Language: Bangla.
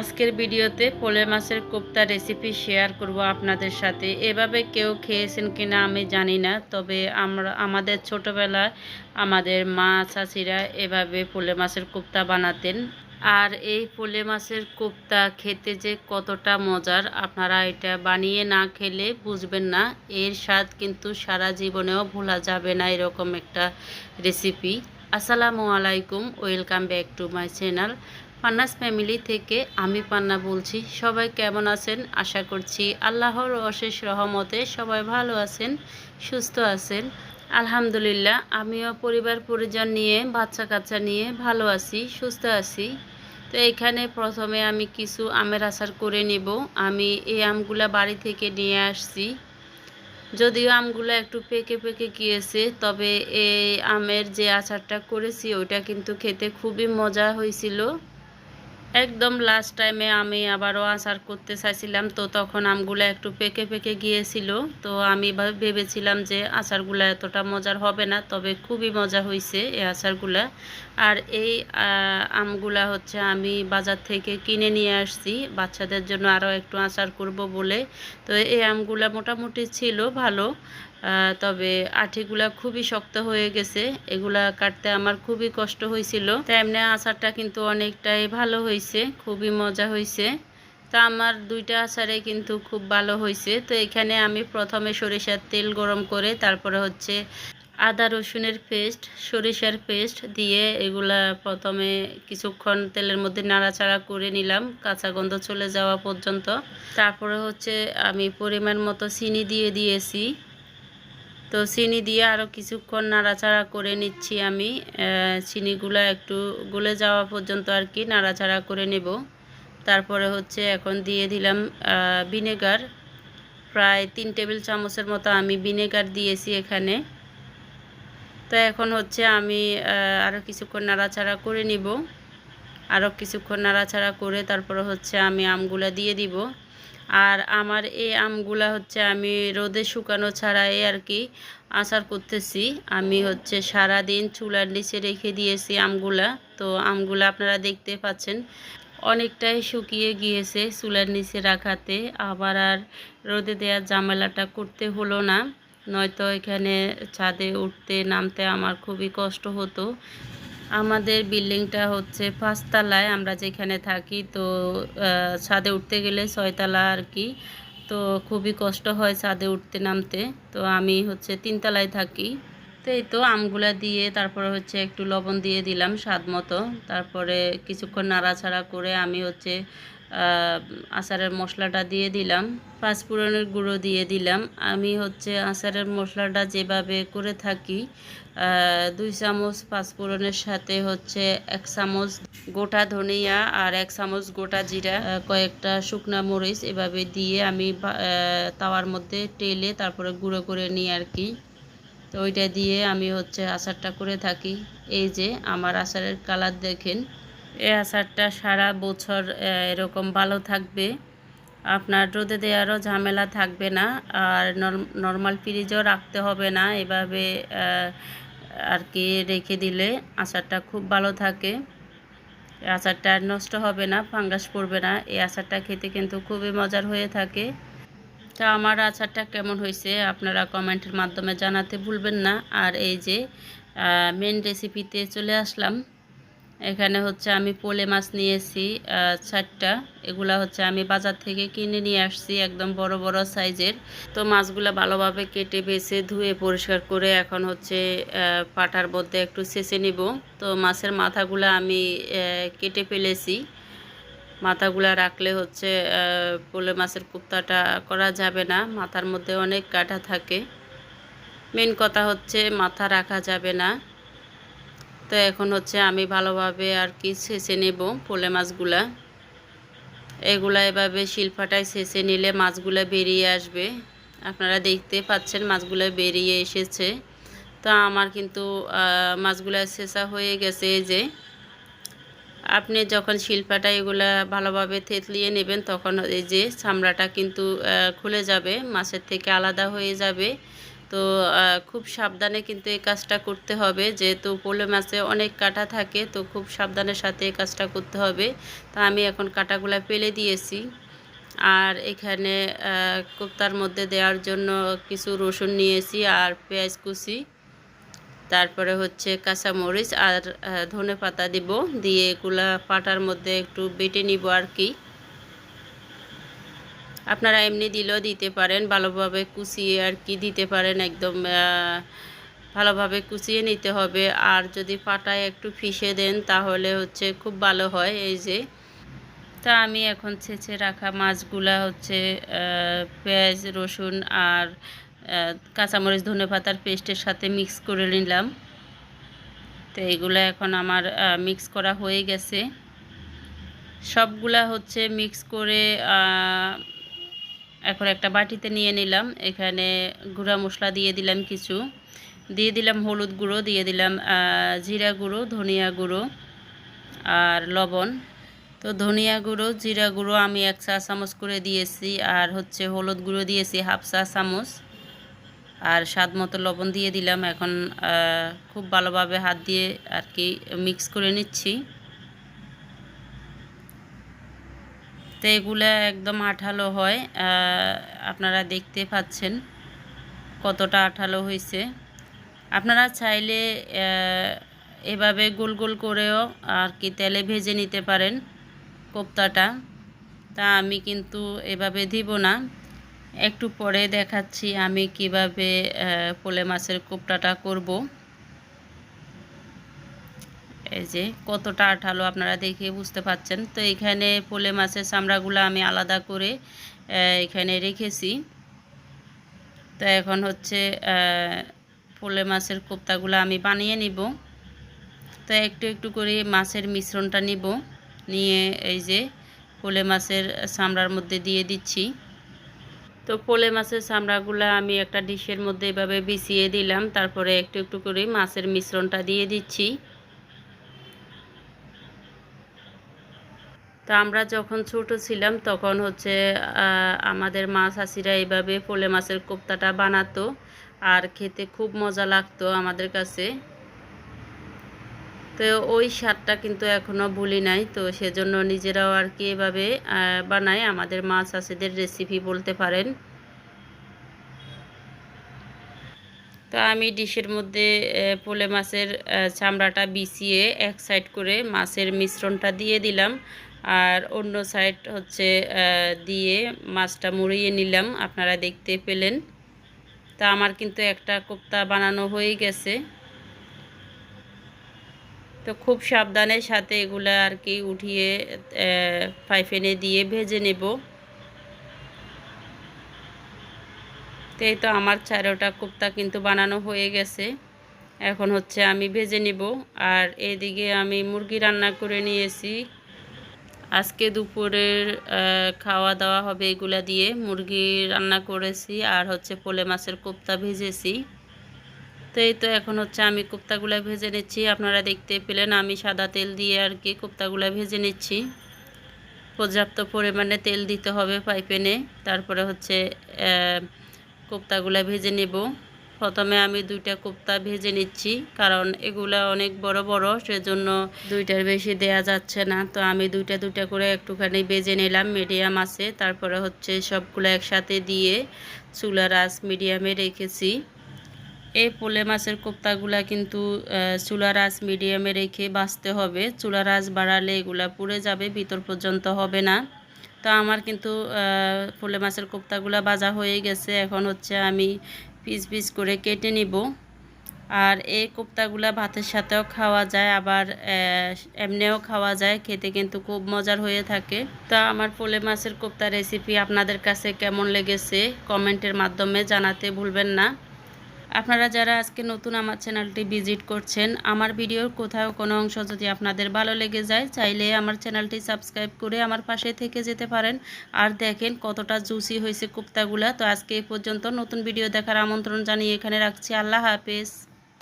আজকের ভিডিওতে পোলে মাছের কোপ্তা রেসিপি শেয়ার করব আপনাদের সাথে। এভাবে কেউ খেয়েছেন কিনা আমি জানি না, তবে আমরা, আমাদের ছোটবেলায় আমাদের মা চাষিরা এভাবে পোলে মাছের কোপ্তা বানাতেন। আর এই পোলে মাছের কোপ্তা খেতে যে কতটা মজার, আপনারা এটা বানিয়ে না খেলে বুঝবেন না। এর স্বাদ কিন্তু সারা জীবনেও ভোলা যাবে না এরকম একটা রেসিপি আসসালামু আলাইকুম, welcome back to my channel. Panna's family থেকে আমি পান্না বলছি। সবাই কেমন আছেন? আশা করছি আল্লাহর অশেষ রহমতে সবাই ভালো আছেন, সুস্থ আছেন। আলহামদুলিল্লাহ, আমিও পরিবার পরিজন নিয়ে বাচ্চা কাচ্চা নিয়ে ভালো আছি, সুস্থ আছি। তো এখানে প্রথমে আমি কিছু আমের আচার করে নেব। আমি এই আমগুলা বাড়ি থেকে নিয়ে আসছি। যদিও আমগুলো একটু পেকে পেকে গিয়েছে, তবে এই আমের যে আচারটা করেছি, ওইটা কিন্তু খেতে খুবই মজা হয়েছিল। একদম লাস্ট টাইমে আমি আবারও আচার করতে চাইছিলাম, তো তখন আমগুলো একটু পেকে পেকে গিয়েছিল। তো আমি ভেবেছিলাম যে আচারগুলো এতটা মজার হবে না, তবে খুবই মজা হয়েছে এই আচারগুলা। আর এই আমগুলা হচ্ছে আমি বাজার থেকে কিনে নিয়ে আসছি। বাচ্চাদের জন্য আরও একটু আচার করব বলে। তো এই আমগুলা মোটামুটি ছিল ভালো তবে আঠিগুলা খুবই শক্ত হয়ে গেছে। এগুলা কাটতে আমার খুবই কষ্ট হয়েছিল। তেমনি আচারটা কিন্তু অনেকটাই ভালো হয়েছে, খুবই মজা হয়েছে। তা আমার দুইটা আচারে কিন্তু খুব ভালো হয়েছে। তো এখানে আমি প্রথমে সরিষার তেল গরম করে, তারপরে হচ্ছে আদা রসুনের পেস্ট, সরিষার পেস্ট দিয়ে এগুলা প্রথমে কিছুক্ষণ তেলের মধ্যে নাড়াচাড়া করে নিলাম, কাঁচা গন্ধ চলে যাওয়া পর্যন্ত। তারপরে হচ্ছে আমি পরিমাণ মতো চিনি দিয়ে দিয়েছি। তো চিনি দিয়ে আরও কিছুক্ষণ নাড়াচাড়া করে নিচ্ছি আমি। চিনিগুলো একটু গলে যাওয়া পর্যন্ত আর কি নাড়াচাড়া করে নেব। তারপরে হচ্ছে এখন দিয়ে দিলাম ভিনেগার। প্রায় তিন টেবিল চামচের মতো আমি ভিনেগার দিয়েছি এখানে। তো এখন হচ্ছে আমি আরও কিছুক্ষণ নাড়াচাড়া করে নিব। আরও কিছুক্ষণ নাড়াচাড়া করে তারপরে হচ্ছে আমি আমগুলা দিয়ে দিব। আর আমার এই আমগুলা হচ্ছে আমি রোদে শুকানো ছাড়াই আর কি আচার করতেছি। আমি হচ্ছে সারা দিন চুলার নিচে রেখে দিয়েছি আমগুলা। তো আমগুলা আপনারা দেখতে পাচ্ছেন, অনেকটাই শুকিয়ে গিয়েছে চুলার নিচে রাখাতে। আবার আর রোদে দেওয়ার জামেলাটা করতে হলো না। নয়তো এখানে ছাদে উঠতে নামতে আমার খুবই কষ্ট হতো। আমাদের বিল্ডিংটা হচ্ছে পাঁচতলায়, আমরা যেখানে থাকি তো ছাদে উঠতে গেলে ছয়তলা আর কি। তো খুবই কষ্ট হয় ছাদে উঠতে নামতে। তো আমি হচ্ছে তিনতলায় থাকি। তো এই তো আমগুলা দিয়ে তারপরে হচ্ছে একটু লবণ দিয়ে দিলাম স্বাদ মতো। তারপরে কিছুক্ষণ নাড়াচাড়া করে আমি হচ্ছে আচারের মশলাটা দিয়ে দিলাম। পাঁচফোড়নের গুঁড়ো দিয়ে দিলাম। আমি হচ্ছে আচারের মশলাটা যেভাবে করে থাকি দুই চামচ পাঁচফোড়নের সাথে হচ্ছে এক চামচ গোটা ধনিয়া আর এক চামচ গোটা জিরা কয়েকটা শুকনা মরিচ এভাবে দিয়ে আমি তাওয়ার মধ্যে টেলে তারপরে গুঁড়ো করে নিই আর কি। তো ওইটা দিয়ে আমি হচ্ছে আচারটা করে থাকি। এই যে আমার আচারের কালার দেখেন। এই আচারটা সারা বছর এরকম ভালো থাকবে। আপনার রোদে দেওয়ারও ঝামেলা থাকবে না, আর নর্মাল ফ্রিজও রাখতে হবে না। এভাবে আর কি রেখে দিলে আচারটা খুব ভালো থাকে। আচারটা নষ্ট হবে না, ফাঙ্গাস পড়বে না। এই আচারটা খেতে কিন্তু খুবই মজার হয়ে থাকে। তা আমার আচারটা কেমন হয়েছে আপনারা কমেন্টের মাধ্যমে জানাতে ভুলবেন না। আর এই যে মেন রেসিপিতে চলে আসলাম। এখানে হচ্ছে আমি পোলে মাছ নিয়েছি চারটা। এগুলা হচ্ছে আমি বাজার থেকে কিনে নিয়ে আসছি একদম বড় বড় সাইজের। তো মাছগুলো ভালোভাবে কেটে, বেছে, ধুয়ে, পরিষ্কার করে এখন হচ্ছে পাটার মধ্যে একটু ছেঁচে নিব। তো মাছের মাথাগুলো আমি কেটে ফেলেছি। মাথাগুলো রাখলে হচ্ছে পোলে মাছের কুপ্তাটা করা যাবে না। মাথার মধ্যে অনেক কাটা থাকে। মেন কথা হচ্ছে মাথা রাখা যাবে না। তো এখন হচ্ছে আমি ভালোভাবে আর কি ছেঁচে নেব পোলে মাছগুলা। এগুলা এভাবে শিলফাটায় ছেঁচে নিলে মাছগুলো বেরিয়ে আসবে। আপনারা দেখতে পাচ্ছেন মাছগুলো বেরিয়ে এসেছে। তো আমার কিন্তু মাছগুলো ছেঁচা হয়ে গেছে যে। আপনি যখন শিল্পাটা এগুলা ভালোভাবে থেতলিয়ে নেবেন, তখন এই যে চামড়াটা কিন্তু খুলে যাবে, মাছের থেকে আলাদা হয়ে যাবে। তো খুব সাবধানে কিন্তু এই কাজটা করতে হবে। যেহেতু পোলে মাছে অনেক কাটা থাকে, তো খুব সাবধানের সাথে এই কাজটা করতে হবে। তা আমি এখন কাটাগুলা পেলে দিয়েছি। আর এখানে কোপ্তার মধ্যে দেওয়ার জন্য কিছু রসুন নিয়েছি আর পেঁয়াজ কুচি। তারপরে হচ্ছে কাঁচামরিচ আর ধনে পাতা দিব। দিয়ে এগুলা পাটার মধ্যে একটু বেটে নিব আর কি। আপনারা এমনি দিলেও দিতে পারেন, ভালোভাবে কুচিয়ে আর কি দিতে পারেন একদম ভালোভাবে কুচিয়ে নিতে হবে। আর যদি পাটায় একটু ফিসে দেন তাহলে হচ্ছে খুব ভালো হয় এই যে। তা আমি এখন ছেঁচে রাখা মাছগুলা হচ্ছে পেঁয়াজ, রসুন আর কাঁচামরিচ, ধনে পাতার পেস্টের সাথে মিক্স করে নিলাম। তো এগুলো এখন আমার মিক্স করা হয়ে গেছে। সবগুলা হচ্ছে মিক্স করে এখন একটা বাটিতে নিয়ে নিলাম। এখানে গুঁড়া মশলা দিয়ে দিলাম কিছু। দিয়ে দিলাম হলুদ গুঁড়ো, দিয়ে দিলাম জিরা গুঁড়ো, ধনিয়া গুঁড়ো আর লবণ। তো ধনিয়া গুঁড়ো, জিরা গুঁড়ো আমি এক চা চামচ করে দিয়েছি আর হচ্ছে হলুদ গুঁড়ো দিয়েছি হাফ চা চামচ। আর স্বাদ মতো লবণ দিয়ে দিলাম। এখন খুব ভালোভাবে হাত দিয়ে আর কি মিক্স করে নিচ্ছি। তো এগুলো একদম আঠালো হয় আপনারা দেখতে পাচ্ছেন কতটা আঠালো হয়েছে আপনারা চাইলে এভাবে গোল গোল করেও আর কি তেলে ভেজে নিতে পারেন কোপ্তাটা। তা আমি কিন্তু এভাবে দিব না। একটু পরে দেখাচ্ছি আমি কীভাবে পোলে মাছের কোপ্তাটা করব। এই যে কতটা আঠালো আপনারা দেখে বুঝতে পাচ্ছেন। তো এখানে পোলে মাছের চামড়াগুলো আমি আলাদা করে এখানে রেখেছি। তো এখন হচ্ছে পোলে মাছের কোপ্তাগুলো আমি বানিয়ে নিব। তো একটু একটু করে মাছের মিশ্রণটা নিব। নিয়ে এই যে পোলে মাছের চামড়ার মধ্যে দিয়ে দিচ্ছি। তো পোলে মাছের চামড়াগুলো আমি একটা ডিশের মধ্যে এভাবে বিছিয়ে দিলাম। তারপরে একটু একটু করে মাছের মিশ্রণটা দিয়ে দিচ্ছি। তো আমরা যখন ছোট ছিলাম তখন হচ্ছে আমাদের মা চাষিরা এইভাবে পোলে মাছের কোপ্তাটা বানাতো আর খেতে খুব মজা লাগতো আমাদের কাছে। তো ওই স্বাদটা কিন্তু এখনও ভুলি নাই, তো সেজন্য নিজেরাও আর কি এভাবে বানাই আমাদের মা চাষিদের রেসিপি বলতে পারেন। তো আমি ডিশের মধ্যে পোলে মাছের চামড়াটা বিছিয়ে এক সাইড করে মাছের মিশ্রণটা দিয়ে দিলাম। আর অন্য সাইড হচ্ছে দিয়ে মাছটা মুড়িয়ে নিলাম। আপনারা দেখতে পেলেন। তা আমার কিন্তু একটা কোপ্তা বানানো হয়ে গেছে। তো খুব সাবধানের সাথে এগুলো আর কি উঠিয়ে পাইফেনে দিয়ে ভেজে নেব। তো তো আমার চারোটা কোপ্তা কিন্তু বানানো হয়ে গেছে। এখন হচ্ছে আমি ভেজে নিব। আর এদিকে আমি মুরগি রান্না করে নিয়েছি। আজকে দুপুরের খাওয়া দাওয়া হবে এগুলা দিয়ে। মুরগি রান্না করেছি আর হচ্ছে পোলে মাছের কোপ্তা ভেজেছি। তো এই তো এখন হচ্ছে আমি কোপ্তাগুলা ভেজে নিচ্ছি। আপনারা দেখতে পেলেন আমি সাদা তেল দিয়ে আর কি কোপ্তাগুলা ভেজে নিচ্ছি। পর্যাপ্ত পরিমাণে তেল দিতে হবে পাইপেনে। তারপরে হচ্ছে কোপ্তাগুলা ভেজে নেব। প্রথমে আমি দুইটা কোপ্তা ভেজে নিচ্ছি, কারণ এগুলা অনেক বড় বড়, সেজন্য দুইটার বেশি দেয়া যাচ্ছে না। তো আমি দুইটা দুইটা করে একটুখানি ভেজে নিলাম মিডিয়াম আছে। তারপরে হচ্ছে সবগুলো একসাথে দিয়ে চুলার আঁচ মিডিয়ামে রেখেছি। এই পোলে মাছের কোপ্তাগুলা কিন্তু চুলার আঁচ মিডিয়ামে রেখে বাছতে হবে। চুলার আঁচ বাড়ালে এগুলা পুড়ে যাবে, ভিতর পর্যন্ত হবে না। তো আমার কিন্তু পোলে মাছের কোপ্তাগুলা ভাজা হয়ে গেছে। এখন হচ্ছে আমি পিস পিস করে কেটে নিব। আর এই কোপ্তাগুলা ভাতের সাথেও খাওয়া যায়, আবার এমনিও খাওয়া যায়, খেতে কিন্তু খুব মজার হয়ে থাকে। তা আমার পোলে মাছের কোপ্তা রেসিপি আপনাদের কাছে কেমন লেগেছে কমেন্টের মাধ্যমে জানাতে ভুলবেন না। আপনারা যারা আজকে নতুন আমার চ্যানেলটি ভিজিট করছেন, আমার ভিডিওর কোথাও কোনো অংশ যদি আপনাদের ভালো লেগে যায়, চাইলে আমার চ্যানেলটি সাবস্ক্রাইব করে আমার পাশে থেকে যেতে পারেন। আর দেখেন কতটা জুসি হয়েছে কুপ্তাগুলা। তো আজকে এই পর্যন্ত নতুন ভিডিও দেখার আমন্ত্রণ জানিয়ে এখানে রাখছি। আল্লাহ হাফেজ।